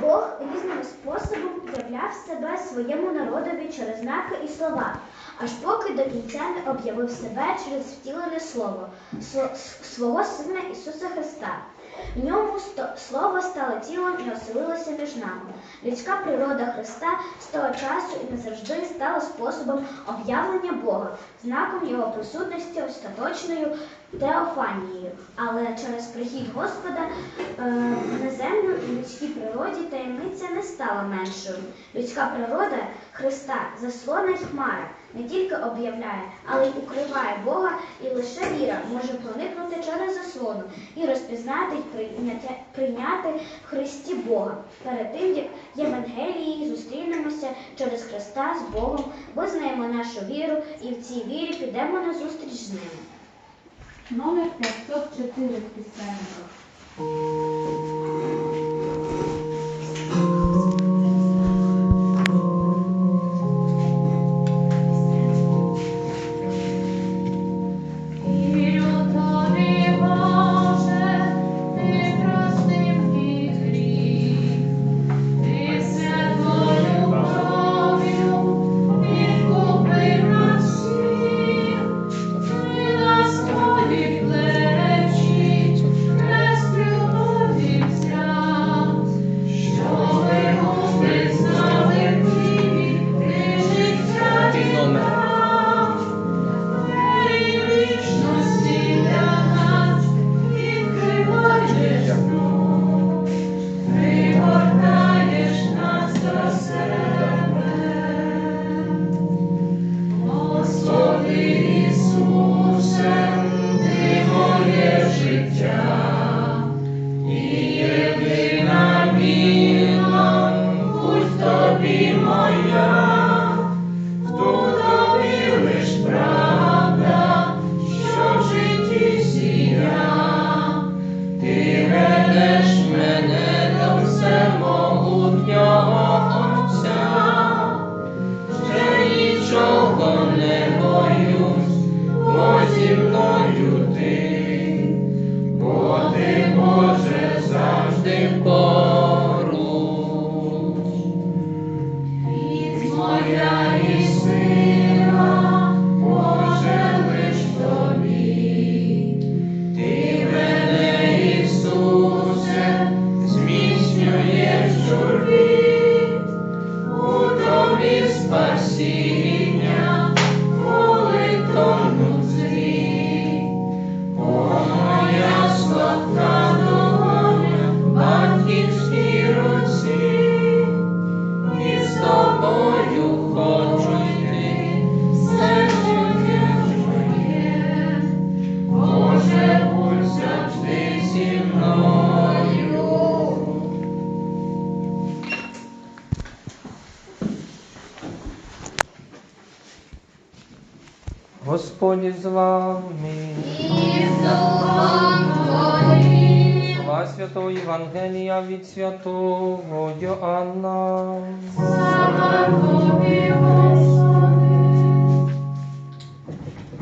Бог різними способами являв себе своєму народові через знаки і слова, аж поки до кінця не об'явив себе через втілене слово свого Сина Ісуса Христа. В ньому слово стало тілом і оселилося між нами. Людська природа Христа з того часу і назавжди стала способом об'явлення Бога, знаком Його присутності остаточною теофанією. Але через прихід Господа е, на землю і людській природі таємниця не стала меншою. Людська природа Христа заслона й хмара не тільки об'являє, але й укриває Бога, і лише віра може проникнути через заслону і розпізнати й прийняти, прийняти в Христі Бога. Перед тим, як Євангелії зустрінемося через Христа з Богом, визнаємо нашу віру і в цій вірі підемо на зустріч з ними. Номер 504 в писанниках.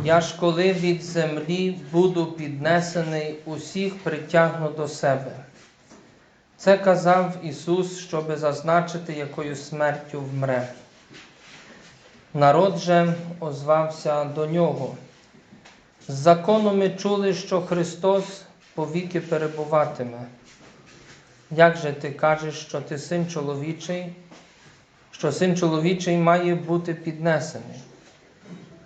Я ж коли від землі буду піднесений, усіх притягну до себе. Це казав Ісус, щоби зазначити, якою смертю вмре. Народ же озвався до нього. З закону ми чули, що Христос повіки перебуватиме. Як же ти кажеш, що ти син чоловічий, що син чоловічий має бути піднесений?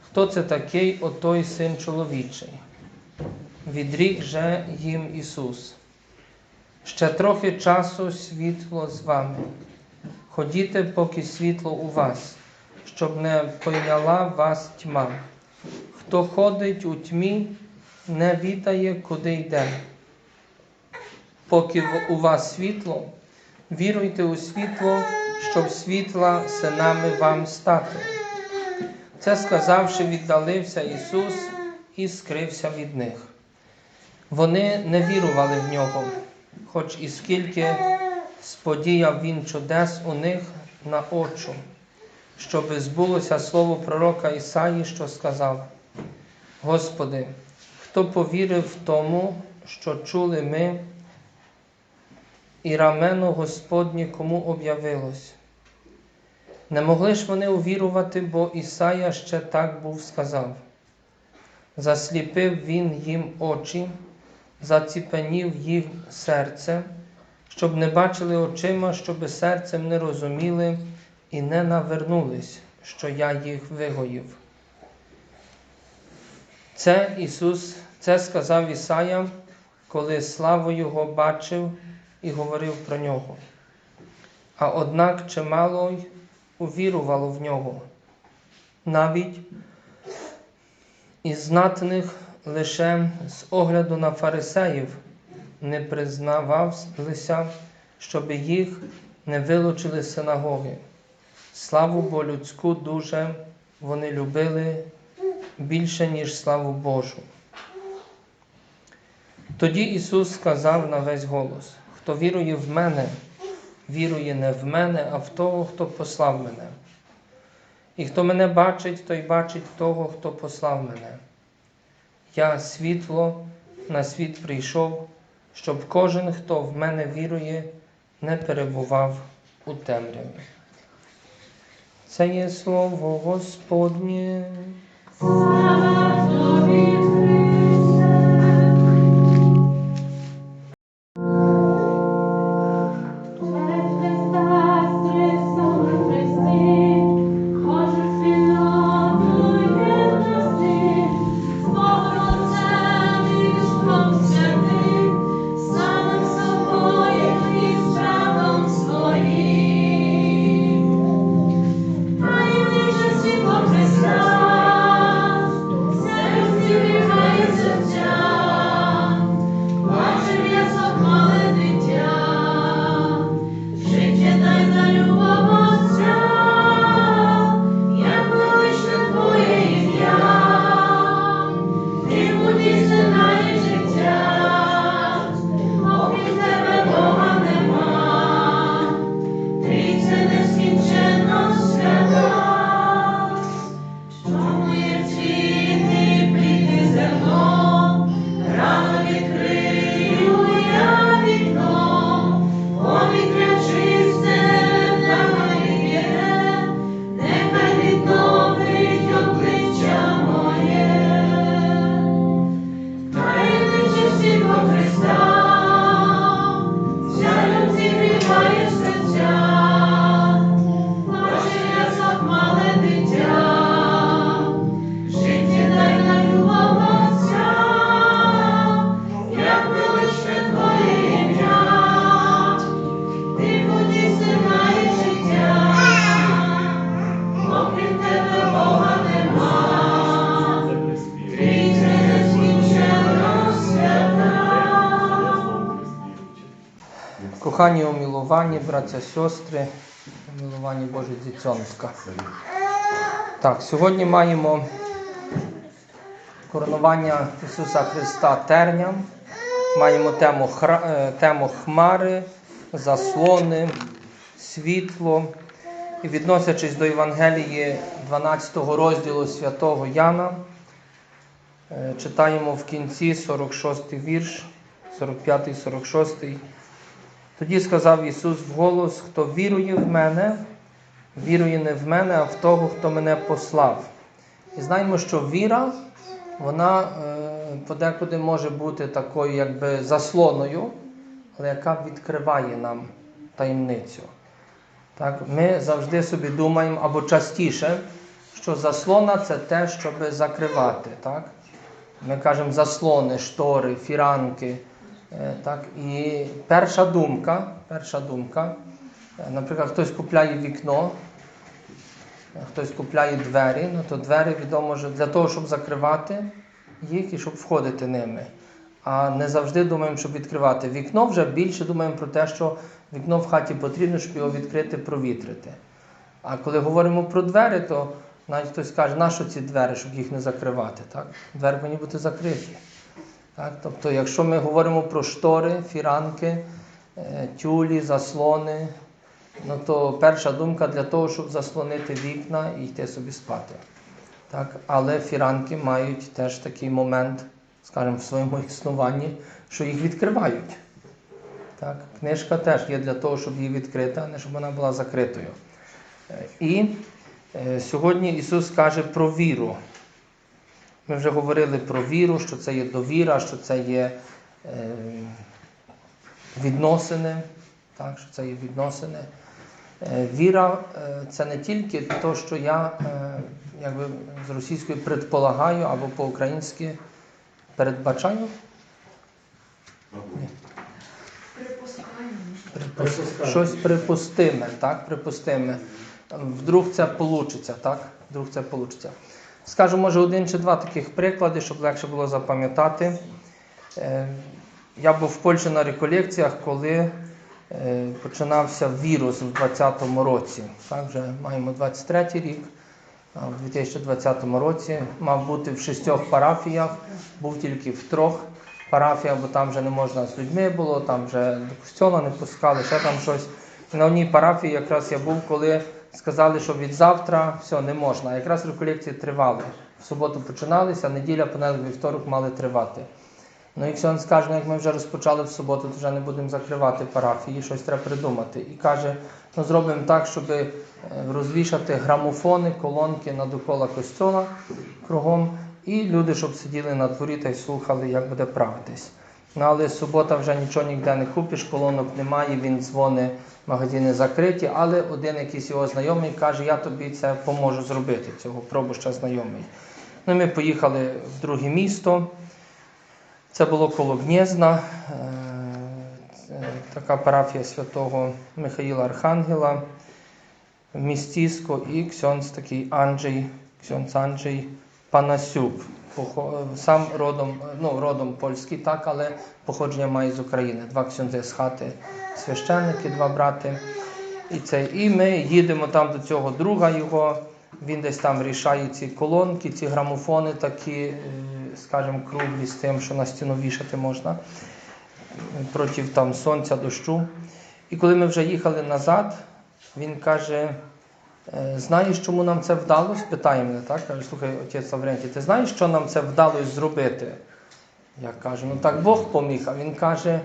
Хто це такий отой син чоловічий? Відрік же їм Ісус. Ще трохи часу світло з вами. Ходіте, поки світло у вас, щоб не пойняла вас тьма. Хто ходить у тьмі, не вітає, куди йде. Поки у вас світло, віруйте у світло, щоб світла синами вам стати. Це сказавши, віддалився Ісус і скрився від них. Вони не вірували в нього, хоч і скільки сподіяв він чудес у них на очу, щоби збулося слово пророка Ісаї, що сказав: Господи, хто повірив тому, що чули ми, і рамено Господнє кому об'явилось. Не могли ж вони увірувати, бо Ісая ще так був сказав. Засліпив він їм очі, заціпенів їм серце, щоб не бачили очима, щоби серцем не розуміли і не навернулись, що я їх вигоїв. Це Ісус, це сказав Ісая, коли славу Його бачив і говорив про нього. А однак чимало й увірувало в нього. Навіть із знатних лише з огляду на фарисеїв не признавалися, щоб їх не вилучили з синагоги. Славу бо людську дуже вони любили більше, ніж славу Божу. Тоді Ісус сказав на весь голос: Хто вірує в мене, вірує не в мене, а в того, хто послав мене. І хто мене бачить, той бачить того, хто послав мене. Я світло на світ прийшов, щоб кожен, хто в мене вірує, не перебував у темряві. Це є слово Господнє. Слава тобі, Кохані умілувані, браття, сестри, умілувані Божі дітьонська. Так, сьогодні маємо коронування Ісуса Христа терням. Маємо тему, е, тему хмари, заслони, світло. І відносячись до Євангелії 12 розділу святого Яна, е, читаємо в кінці 46 вірш, 45-46. Тоді сказав Ісус вголос, хто вірує в мене, вірує не в мене, а в того, хто мене послав. І знаємо, що віра, вона е, подекуди може бути такою якби заслоною, але яка відкриває нам таємницю. Так, ми завжди собі думаємо, або частіше, що заслона це те, щоб закривати. Так? Ми кажемо заслони, штори, фіранки. Е, Так, і перша думка, перша думка, е, наприклад, хтось купляє вікно, е, хтось купляє двері, ну то двері відомо, що для того, щоб закривати їх і щоб входити ними. А не завжди думаємо, щоб відкривати. Вікно вже більше думаємо про те, що вікно в хаті потрібно, щоб його відкрити, провітрити. А коли говоримо про двері, то навіть хтось каже, нащо ці двері, щоб їх не закривати. Так? Двері повинні бути закриті. Так? Тобто, якщо ми говоримо про штори, фіранки, е, тюлі, заслони, ну то перша думка для того, щоб заслонити вікна і йти собі спати. Так? Але фіранки мають теж такий момент, скажімо, в своєму існуванні, що їх відкривають. Так? Книжка теж є для того, щоб її відкрити, а не щоб вона була закритою. Е, І е, сьогодні Ісус каже про віру. Ми вже говорили про віру, що це є довіра, що це є е, відносини, так, що це є відносини. Е, Віра е, це не тільки те, що я е, якби з російської предполагаю або по-українськи передбачаю. Припус- Щось припустиме, так? Припустиме. Вдруг це вийде, так? Вдруг це вийде. Скажу, може, один чи два таких приклади, щоб легше було запам'ятати. Е, Я був в Польщі на реколекціях, коли е, починався вірус у 2020 році. Так, вже маємо 23 рік. В 2020 році мав бути в шістьох парафіях, був тільки в трьох парафіях, бо там вже не можна з людьми було, там вже до костьола не пускали, ще там щось. На одній парафії якраз я був, коли сказали, що від завтра все не можна. Якраз реколекції тривали. В суботу починалися, а неділя, понеділок, вівторок мали тривати. Ну, якщо він скаже, ну як ми вже розпочали в суботу, то вже не будемо закривати парафії, щось треба придумати. І каже, ну зробимо так, щоб е, розвішати грамофони, колонки на довкола костьола кругом, і люди, щоб сиділи на дворі та й слухали, як буде правитись. Ну, але субота вже нічого ніде не купиш, колонок немає, він дзвонить, магазини закриті, але один якийсь його знайомий каже, я тобі це поможу зробити, цього пробуща знайомий. Ну, ми поїхали в друге місто. Це було коло Гнєзна, е, така парафія святого Михаїла Архангела, містісько і ксьонц такий Анджей, ксьонц Анджей Панасюк. Сам родом, ну, родом польський, так, але походження має з України. Два ксьонзи з хати священники, два брати. І, це, і ми їдемо там до цього друга його. Він десь там рішає ці колонки, ці грамофони такі, е, скажімо, круглі з тим, що на стіну вішати можна проти там сонця, дощу. І коли ми вже їхали назад, він каже: «Е, знаєш, чому нам це вдалося? Питає мене, так? Каже, слухай, отець Лаврентій, ти знаєш, що нам це вдалося зробити? Я кажу, ну так Бог поміг. А він каже,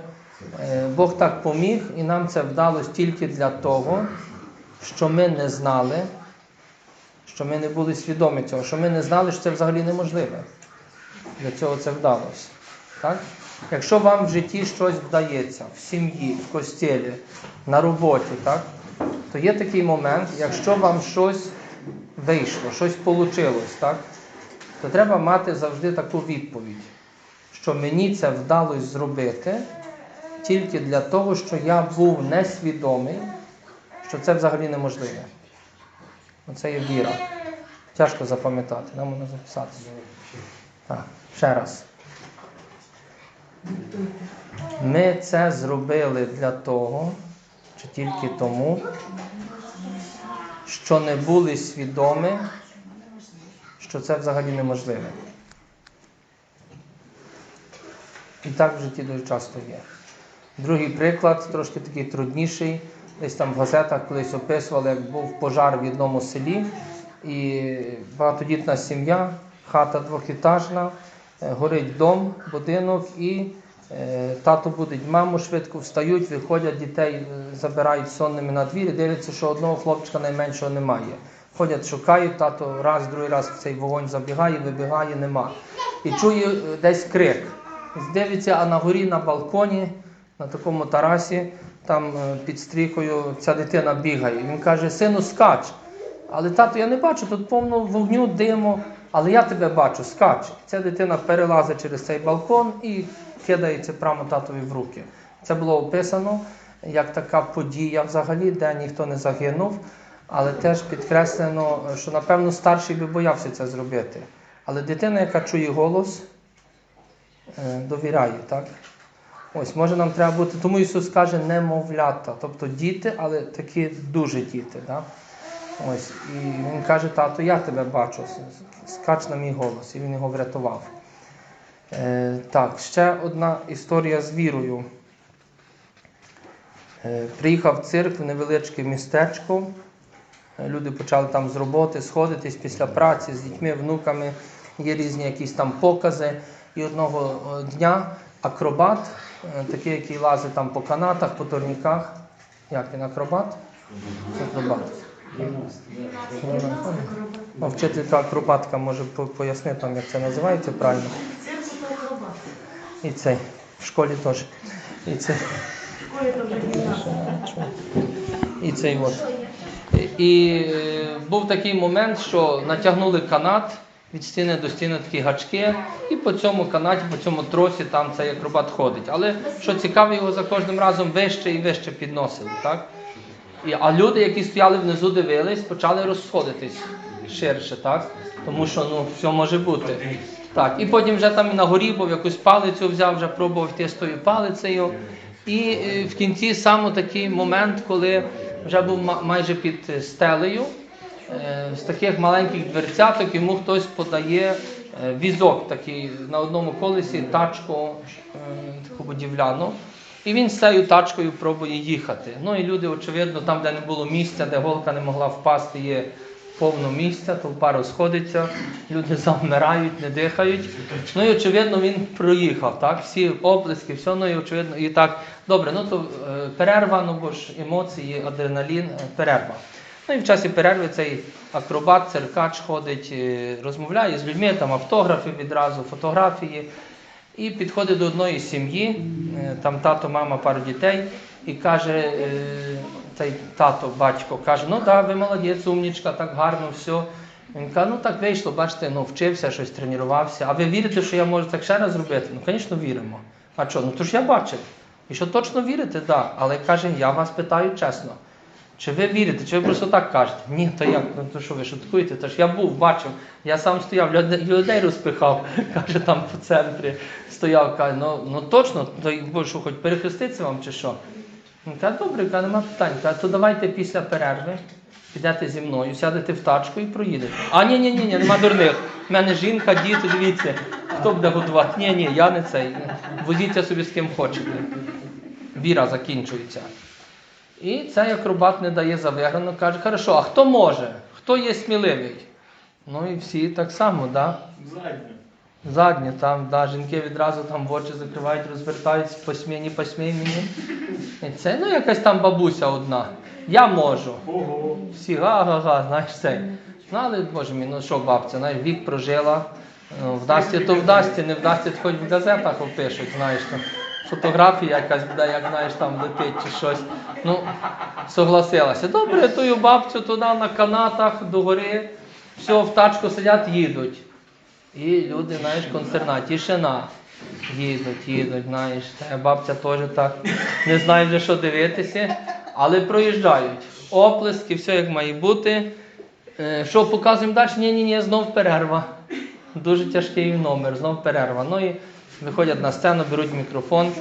«Е, Бог так поміг, і нам це вдалося тільки для того, що ми не знали, що ми не були свідомі цього, що ми не знали, що це взагалі неможливе. Для цього це вдалося. Так? Якщо вам в житті щось вдається, в сім'ї, в костілі, на роботі, так? То є такий момент, якщо вам щось вийшло, щось вийшло, так? то треба мати завжди таку відповідь, що мені це вдалося зробити тільки для того, що я був несвідомий, що це взагалі неможливе. Оце є віра. Тяжко запам'ятати, нам можна записати. Так, ще раз. Ми це зробили для того, чи тільки тому, що не були свідомі, що це взагалі неможливе. І так в житті дуже часто є. Другий приклад, трошки такий трудніший. Десь там в газетах колись описували, як був пожар в одному селі, і багатодітна сім'я, хата двохітажна, е, горить дом, будинок, і тато будить маму, швидко встають, виходять, дітей е, забирають сонними на двір і дивляться, що одного хлопчика найменшого немає. Ходять, шукають, тато раз, другий раз в цей вогонь забігає, вибігає, нема. І чує е, десь крик. Дивиться, а на горі на балконі, на такому тарасі, там е, під стріхою ця дитина бігає. Він каже: сину, скач. Але тато, я не бачу, тут повно вогню, диму, але я тебе бачу, скач. Ця дитина перелазить через цей балкон і кидається прямо татові в руки. Це було описано як така подія взагалі, де ніхто не загинув, але теж підкреслено, що напевно старший би боявся це зробити. Але дитина, яка чує голос, е, довіряє, так? Ось, може нам треба бути, тому Ісус каже немовлята, тобто діти, але такі дуже діти. Так? Ось, і він каже, тато, я тебе бачу, скач на мій голос, і він його врятував. Е, так, ще одна історія з вірою. Е, приїхав в цирк в невеличке містечко. Е, Люди почали там з роботи сходитись після праці з дітьми, внуками. Є різні якісь там покази. І одного дня акробат, такий, який лазить там по канатах, по турніках. Як він акробат? Акробат. Вчителька акробатка може пояснити як це називається правильно. І цей. В школі теж. І цей. І цей от. І е, був такий момент, що натягнули канат від стіни до стіни такі гачки, і по цьому канаті, по цьому тросі там цей акробат ходить. Але що цікаво, його за кожним разом вище і вище підносили. Так? І, а люди, які стояли внизу, дивились, почали розходитись ширше, так? Тому що ну, все може бути. Так, і потім вже там на горі був якусь палицю взяв, вже пробував йти з тою палицею. І е, в кінці саме такий момент, коли вже був майже під стелею, е, з таких маленьких дверцяток йому хтось подає е, візок такий на одному колесі, тачку таку будівляну. І він з цією тачкою пробує їхати. Ну і люди, очевидно, там, де не було місця, де голка не могла впасти, є повно місця, толпа розходиться, люди завмирають, не дихають. Ну і очевидно, він проїхав, так? Всі оплески, все, ну і очевидно, і так, добре, ну то е, перерва, ну бо ж емоції, адреналін, е, перерва. Ну і в часі перерви цей акробат, циркач ходить, е, розмовляє з людьми, там автографи відразу, фотографії. І підходить до одної сім'ї, там тато, мама, пару дітей, і каже, цей тато, батько, каже, ну так, ви молодець, умнічка, так гарно, все. Він каже, ну так вийшло, бачите, ну вчився, щось тренувався. А ви вірите, що я можу так ще раз зробити? Ну, звісно, віримо. А що? Ну то ж я бачив. І що точно вірите, так. Да. Але каже, я вас питаю чесно. Чи ви вірите, чи ви просто так кажете? Ні, то як? Ну то що ви шуткуєте? Тож я був, бачив, я сам стояв, людей, розпихав, каже, там по центрі стояв, каже, ну, ну точно, то що, хоч перехреститися вам чи що? Він каже, добре, каже, нема питань. Каже, то давайте після перерви підете зі мною, сядете в тачку і проїдете. А ні, ні, ні, ні, нема дурних. У мене жінка, діти, дивіться, хто буде годувати? Ні, ні, я не цей. Возіться собі з ким хочете. Віра закінчується. І цей акробат не дає за виграно, каже, хорошо, а хто може? Хто є сміливий? Ну і всі так само, так? да? Задні, там, да, жінки відразу там в очі закривають, розвертаються, посмій, не посмій мені. І це, ну, якась там бабуся одна. Я можу. Всі га-га-га, знаєш цей. Ну, але, боже мій, ну що бабця, знаєш, вік прожила. Ну, вдасться, то вдасться, не вдасться, то хоч в газетах опишуть, знаєш. Там, фотографія якась буде, як знаєш, там летить чи щось. Ну, согласилася. Добре, тую бабцю туди на канатах до гори, все, в тачку сидять, їдуть. І люди, знаєш, констерна, тишина. Їдуть, їдуть, знаєш. Бабця теж так не знає вже, що дивитися, але проїжджають. Оплески, все як має бути. Е, Що показуємо далі? Ні, ні, ні, знов перерва. Дуже тяжкий номер, знов перерва. Ну і виходять на сцену, беруть мікрофон.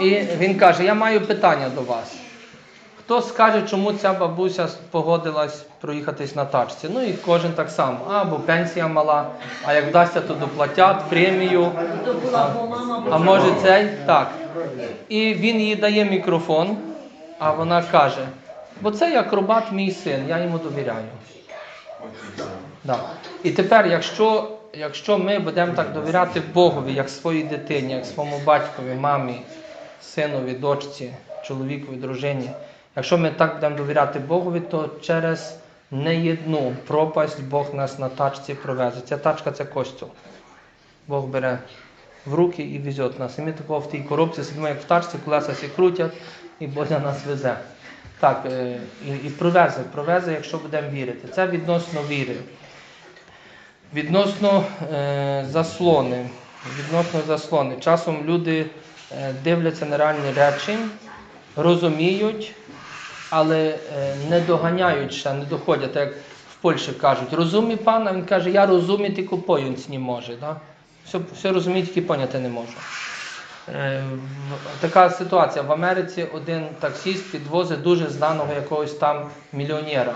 І він каже: Я маю питання до вас. Хто скаже, чому ця бабуся погодилась проїхатись на тачці? Ну і кожен так само. А, бо пенсія мала, а як вдасться, то доплатять премію. А, а може цей? Так. І він їй дає мікрофон, а вона каже: бо цей акробат мій син, я йому довіряю. Да. І тепер, якщо, якщо ми будемо так довіряти Богові, як своїй дитині, як своєму батькові, мамі, синові, дочці, чоловікові, дружині, якщо ми так будемо довіряти Богові, то через неєдну пропасть Бог нас на тачці провезе. Ця тачка це костюм. Бог бере в руки і везе нас. І ми такого в тій коробці сидимо, як в тачці, колеса всі крутять, і Бог нас везе. Так, е, і, і провезе, провезе, якщо будемо вірити. Це відносно віри. Відносно е, заслони. Відносно заслони. Часом люди е, дивляться на реальні речі, розуміють, але е, не доганяють ще, не доходять, як в Польщі кажуть, розумій пан, він каже, я розумію, тільки поняти не може. Да? Все, все розуміє, тільки поняти не може. Е, Така ситуація. В Америці один таксіст підвозить дуже знаного якогось там мільйонера.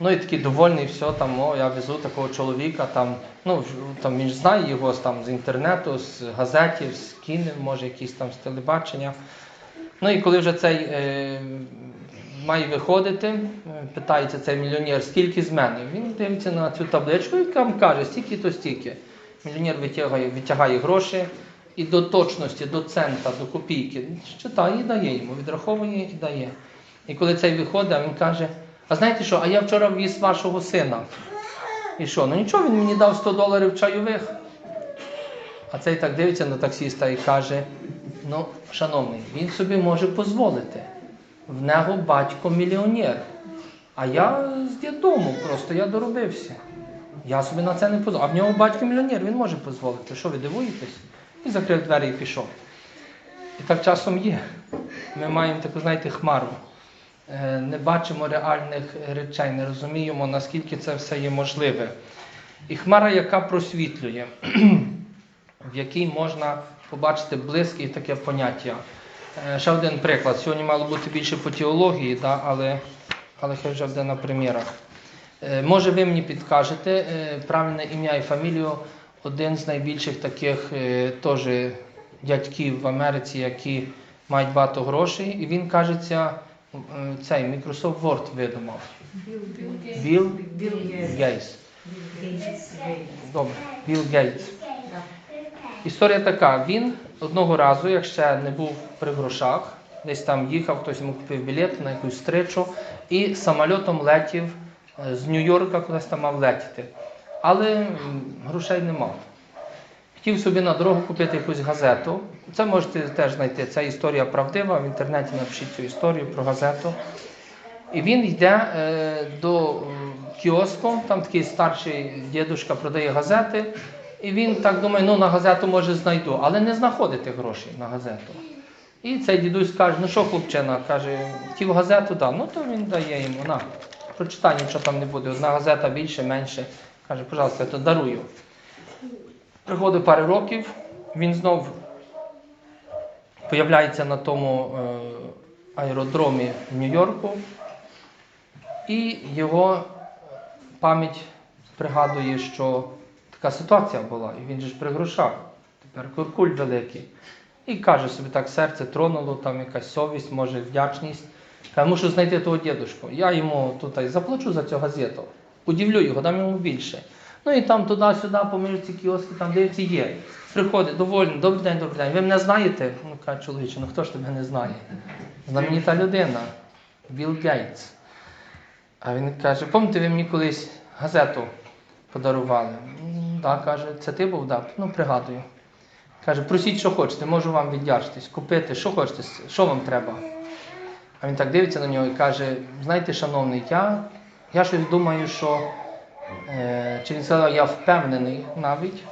Ну і такий довольний, все там, о, я везу такого чоловіка, там, ну, там він знає його там, з інтернету, з газетів, з кіни, може, якісь там з телебачення. Ну і коли вже цей е, має виходити, е, питається цей мільйонер, скільки з мене? Він дивиться на цю табличку і каже, стільки то стільки. Мільйонер витягає, витягає гроші і до точності, до цента, до копійки. Читає і дає йому, відраховує і дає. І коли цей виходить, він каже: А знаєте що, а я вчора віз вашого сина. І що? Ну нічого, він мені дав 100 доларів чайових. А цей так дивиться на таксіста і каже: ну, шановний, він собі може дозволити. В нього батько мільйонер. А я з дідому просто я доробився. Я собі на це не дозволю. А в нього батько мільйонер, він може дозволити. Що ви дивуєтесь? І закрив двері і пішов. І так часом є. Ми маємо таку, знаєте, хмару. Е, Не бачимо реальних речей, не розуміємо, наскільки це все є можливе. І хмара, яка просвітлює, в якій можна побачити блиск і таке поняття. Е, Ще один приклад. Сьогодні мало бути більше по теології, да, але, але хай вже буде на примірах. Е, Може, ви мені підкажете е, правильне ім'я і фамілію один з найбільших таких теж дядьків в Америці, які мають багато грошей, і він кажеться, цей Microsoft Word видумав. Білл Гейтс. Добре, Білл Гейтс. Історія така: він одного разу, як ще не був при грошах, десь там їхав, хтось йому купив білет на якусь стричу, і самольотом летів е, з Нью-Йорка кудись там мав летіти. Але грошей не мав. Хотів собі на дорогу купити якусь газету. Це можете теж знайти. Це історія правдива. В інтернеті напишіть цю історію про газету. І він йде е, до кіоску, там такий старший дідушка продає газети. І він так думає, ну на газету може знайду, але не знаходити грошей на газету. І цей дідусь каже, ну що, хлопчина, каже, хотів газету, да. ну то він дає йому, на, прочитай, нічого там не буде. Одна газета більше, менше. Каже, пожалуйста, я то дарую. Приходить пару років, він знов появляється на тому е, аеродромі в Нью-Йорку, і його пам'ять пригадує, що така ситуація була, і він же ж при грошах, тепер куркуль великий. І каже собі так, серце тронуло, там якась совість, може вдячність. Каже, мушу знайти того дідушку. Я йому тут заплачу за цю газету, удивлю його, дам йому більше. Ну і там туди-сюди, поміж ці кіоски, там дивиться, є. Приходить, довольний, добрий день, добрий день. Ви мене знаєте? Ну каже, чоловіче, ну хто ж тебе не знає? Знаменита людина, Білл Гейтс. А він каже, пам'ятаєте, ви мені колись газету подарували? «М, Так, каже, це ти був, так? Ну, пригадую. Каже, просіть, що хочете, можу вам віддячитись, купити, що хочете, що вам треба. А він так дивиться на нього і каже: знаєте, шановний, я, я щось думаю, що е, чи він сказав, я впевнений навіть,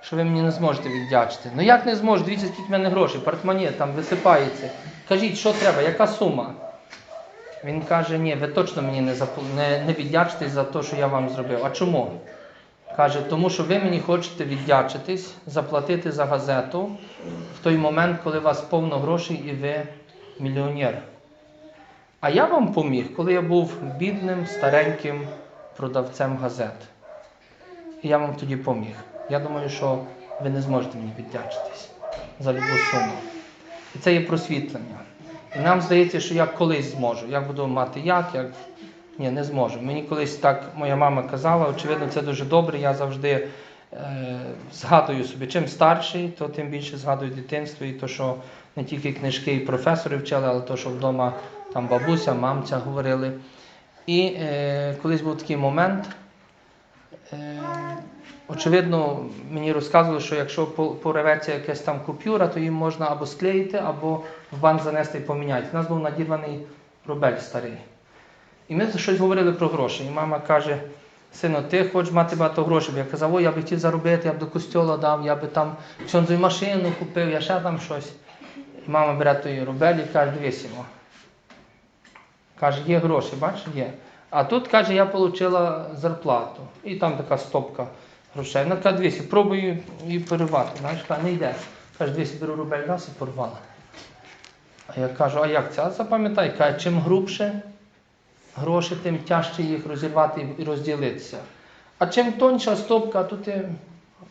що ви мені не зможете віддячити. Ну як не зможу? Дивіться, скільки в мене грошей, портмоне там висипається. Кажіть, що треба, яка сума? Він каже, ні, ви точно мені не, не, не віддячитесь за те, що я вам зробив. А чому? Каже, тому що ви мені хочете віддячитись, заплатити за газету в той момент, коли у вас повно грошей і ви мільйонер. А я вам поміг, коли я був бідним, стареньким продавцем газет. І я вам тоді поміг. Я думаю, що ви не зможете мені віддячитись за любу суму. І це є просвітлення. І нам здається, що я колись зможу. Я буду мати як, як. Ні, не зможу. Мені колись так моя мама казала, очевидно, це дуже добре. Я завжди е, згадую собі, чим старший, то тим більше згадую дитинство і то, що не тільки книжки і професори вчили, але то, що вдома там бабуся, мамця говорили. І е, колись був такий момент. Е, очевидно, мені розказували, що якщо по- порветься якась там купюра, то її можна або склеїти, або в банк занести і поміняти. У нас був надірваний рубель старий. І ми щось говорили про гроші. І мама каже: сину, ти хочеш мати багато грошей. Я казав, о, я би хотів заробити, я б до костюла дав, я би там ксьондзу машину купив, я ще там щось. І мама бере той рубель і каже, дивись його. Каже, є гроші, бачиш, є. А тут, каже, я отримала зарплату. І там така стопка грошей. Вона каже, дивись, пробую її перервати. Знаєш, каже, не йде. Каже, дивись, беру рубель раз і порвала. А я кажу, а як це? А запам'ятай, каже, чим грубше гроші, тим тяжче їх розірвати і розділитися. А чим тоньша стопка, то ти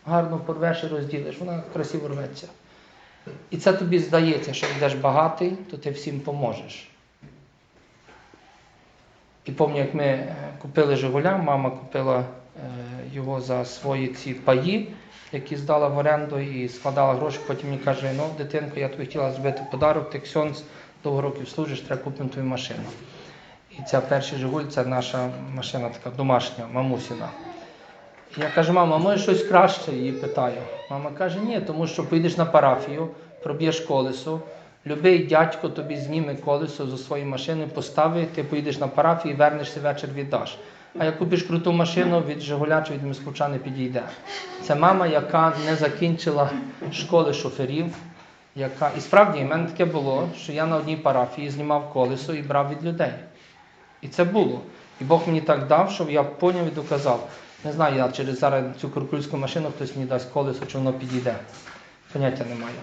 гарно порвеш і розділиш, вона красиво рветься. І це тобі здається, що йдеш багатий, то ти всім поможеш. І пам'ятаю, як ми е, купили Жигуля, мама купила е, його за свої ці паї, які здала в оренду і складала гроші. Потім мені каже, ну, дитинко, я тобі хотіла зробити подарок, ти ксьонз, довго років служиш, треба купити твою машину. І ця перший Жигуль це наша машина така домашня, мамусіна. Я кажу, мама, може щось краще? Її питаю. Мама каже, ні, тому що поїдеш на парафію, проб'єш колесо, любий дядько тобі зніме колесо зі своєї машини, поставить, ти поїдеш на парафію і вернешся вечір віддаш. А як купиш круту машину, від Жигуля чи від Москвича не підійде. Це мама, яка не закінчила школи шоферів. Яка... І справді, в мене таке було, що я на одній парафії знімав колесо і брав від людей. І це було. І Бог мені так дав, щоб я поняв і доказав. Не знаю, я через зараз цю куркульську машину хтось мені дасть колесо, чи воно підійде. Поняття не маю.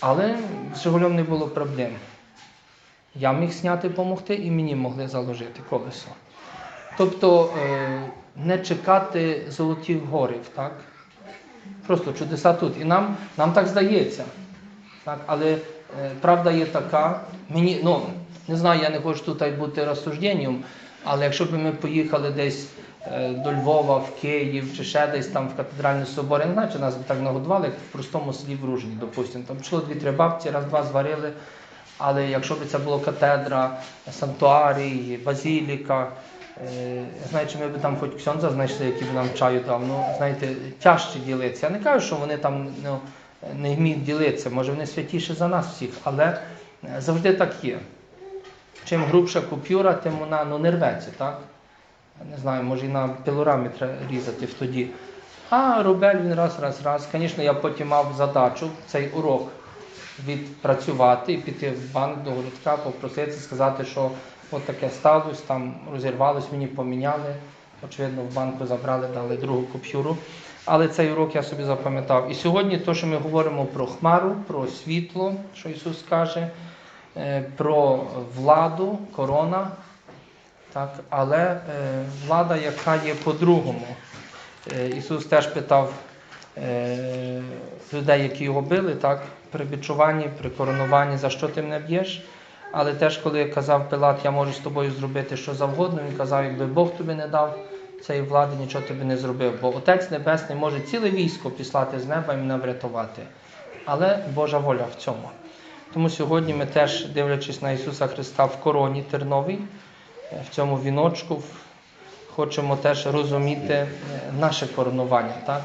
Але з Жигулем не було проблем. Я міг зняти, допомогти, і мені могли заложити колесо. Тобто е, не чекати золотих горів, так? Просто чудеса тут. І нам, нам так здається. Так? Але е, правда є така, мені, ну, не знаю, я не хочу тут бути розсужденням, але якщо б ми поїхали десь е, до Львова, в Київ чи ще десь там в катедральний собор, я не знаю, чи нас б так нагодували, як в простому селі в Ружні, допустимо. Там пішло дві-три бабці, раз-два зварили. Але якщо б це було катедра, санктуарій, базіліка, е, я ми б там хоч ксьонза знайшли, який б нам чаю дав. Ну, знаєте, тяжче ділитися. Я не кажу, що вони там ну, не вміють ділитися, може вони святіші за нас всіх, але е, завжди так є. Чим грубша купюра, тим вона ну, не рветься, так? Не знаю, може і на пілорамі треба різати в тоді. А рубель він раз, раз, раз. Звісно, я потім мав задачу цей урок відпрацювати і піти в банк до городка, попроситися, сказати, що от таке сталося, там розірвалось, мені поміняли. Очевидно, в банку забрали, дали другу купюру. Але цей урок я собі запам'ятав. І сьогодні, то, що ми говоримо про хмару, про світло, що Ісус каже, про владу, корона, так, але е, влада, яка є по-другому. Е, Ісус теж питав е, людей, які його били, так, при відчуванні, при коронуванні, за що ти мене б'єш. Але теж, коли казав Пилат, я можу з тобою зробити що завгодно, він казав, якби Бог тобі не дав цієї влади, нічого тобі не зробив. Бо Отець Небесний може ціле військо післати з неба і мене врятувати. Але Божа воля в цьому. Тому сьогодні ми теж, дивлячись на Ісуса Христа в короні терновій, е, в цьому віночку, хочемо теж розуміти е, наше коронування. Так?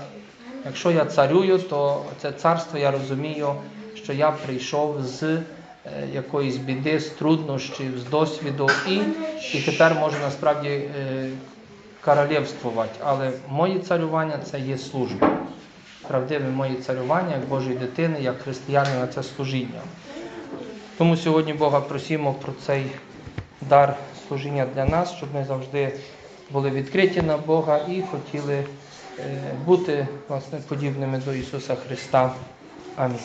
Якщо я царюю, то це царство я розумію, що я прийшов з е, якоїсь біди, з труднощів, з досвіду і, і тепер можу насправді королівствувати. Але моє царювання це є служба. Правдиве моє царювання як Божої дитини, як християнина це служіння. Тому сьогодні Бога просимо про цей дар служіння для нас, щоб ми завжди були відкриті на Бога і хотіли е, бути власне подібними до Ісуса Христа. Амінь.